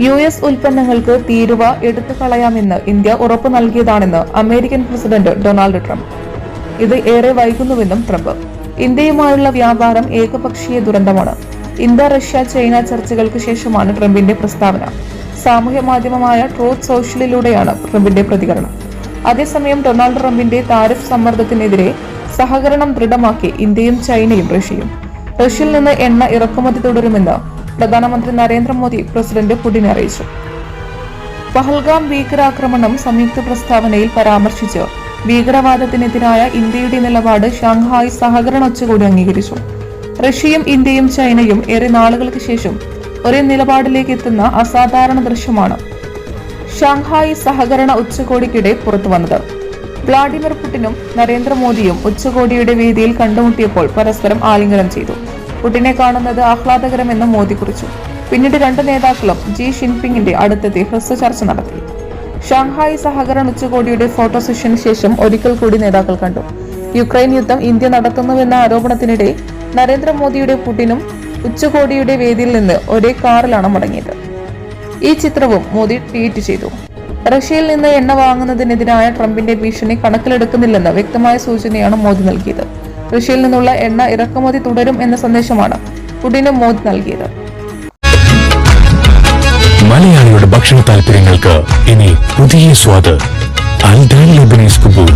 U S ഉൽപ്പന്നങ്ങൾക്ക് തീരുവ എടുത്തു കളയാമെന്ന് ഇന്ത്യ ഉറപ്പു നൽകിയതാണെന്ന് അമേരിക്കൻ പ്രസിഡന്റ് ഡൊണാൾഡ് ട്രംപ്. ഇത് ഏറെ വൈകുന്നുവെന്നും ട്രംപ്. ഇന്ത്യയുമായുള്ള വ്യാപാരം ഏകപക്ഷീയ ദുരന്തമാണ്. ഇന്ത്യ റഷ്യ ചൈന ചർച്ചകൾക്ക് ശേഷമാണ് ട്രംപിന്റെ പ്രസ്താവന. സാമൂഹ്യ മാധ്യമമായ ട്രൂത്ത് സോഷ്യലിലൂടെയാണ് ട്രംപിന്റെ പ്രതികരണം. അതേസമയം ഡൊണാൾഡ് ട്രംപിന്റെ താരിഫ് സമ്മർദ്ദത്തിനെതിരെ സഹകരണം ദൃഢമാക്കി ഇന്ത്യയും ചൈനയും റഷ്യയും. റഷ്യയിൽ നിന്ന് എണ്ണ ഇറക്കുമതി തുടരുമെന്ന് പ്രധാനമന്ത്രി നരേന്ദ്രമോദി പ്രസിഡന്റ് പുടിനെ അറിയിച്ചു. പഹൽഗാം ഭീകരാക്രമണം സംയുക്ത പ്രസ്താവനയിൽ പരാമർശിച്ച് ഭീകരവാദത്തിനെതിരായ ഇന്ത്യയുടെ നിലപാട് ഷാങ്ഹായ് സഹകരണ ഉച്ചകോടി അംഗീകരിച്ചു. റഷ്യയും ഇന്ത്യയും ചൈനയും ഏറെ നാളുകൾക്ക് ശേഷം ഒരേ നിലപാടിലേക്ക് എത്തുന്ന അസാധാരണ ദൃശ്യമാണ് ഷാങ്ഹായ് സഹകരണ ഉച്ചകോടിക്കിടെ പുറത്തുവന്നത് വ്ളാഡിമിർ പുടിനും നരേന്ദ്രമോദിയും ഉച്ചകോടിയുടെ വേദിയിൽ കണ്ടുമുട്ടിയപ്പോൾ പരസ്പരം ആലിംഗനം ചെയ്തു. പുടിനെ കാണുന്നത് ആഹ്ലാദകരമെന്നും മോദി കുറിച്ചു. പിന്നീട് രണ്ട് നേതാക്കളും ജി ഷിൻപിങ്ങിന്റെ അടുത്തെത്തി ഹ്രസ്വ ചർച്ച നടത്തി. ഷാങ്ഹായ് സഹകരണ ഉച്ചകോടിയുടെ ഫോട്ടോ സെഷന് ശേഷം ഒരിക്കൽ കൂടി നേതാക്കൾ കണ്ടു. യുക്രൈൻ യുദ്ധം ഇന്ത്യ നടത്തുന്നുവെന്ന ആരോപണത്തിനിടെ നരേന്ദ്രമോദിയുടെ പുടിനും ഉച്ചകോടിയുടെ വേദിയിൽ നിന്ന് ഒരേ കാറിലാണ് മടങ്ങിയത്. ഈ ചിത്രവും മോദി ട്വീറ്റ് ചെയ്തു. റഷ്യയിൽ നിന്ന് എണ്ണ വാങ്ങുന്നതിനെതിരായ ട്രംപിന്റെ ഭീഷണി കണക്കിലെടുക്കുന്നില്ലെന്ന് വ്യക്തമായ സൂചനയാണ് മോദി നൽകിയത്. റഷ്യയിൽ നിന്നുള്ള എണ്ണ ഇറക്കുമതി തുടരും എന്ന സന്ദേശമാണ് പുടിന് മോദി നൽകിയത്. മലയാളിയുടെ ഭക്ഷണ താല്പര്യങ്ങൾക്ക് ഇനി പുതിയ സ്വാദ്. ലബനീസ് കുബൂസ്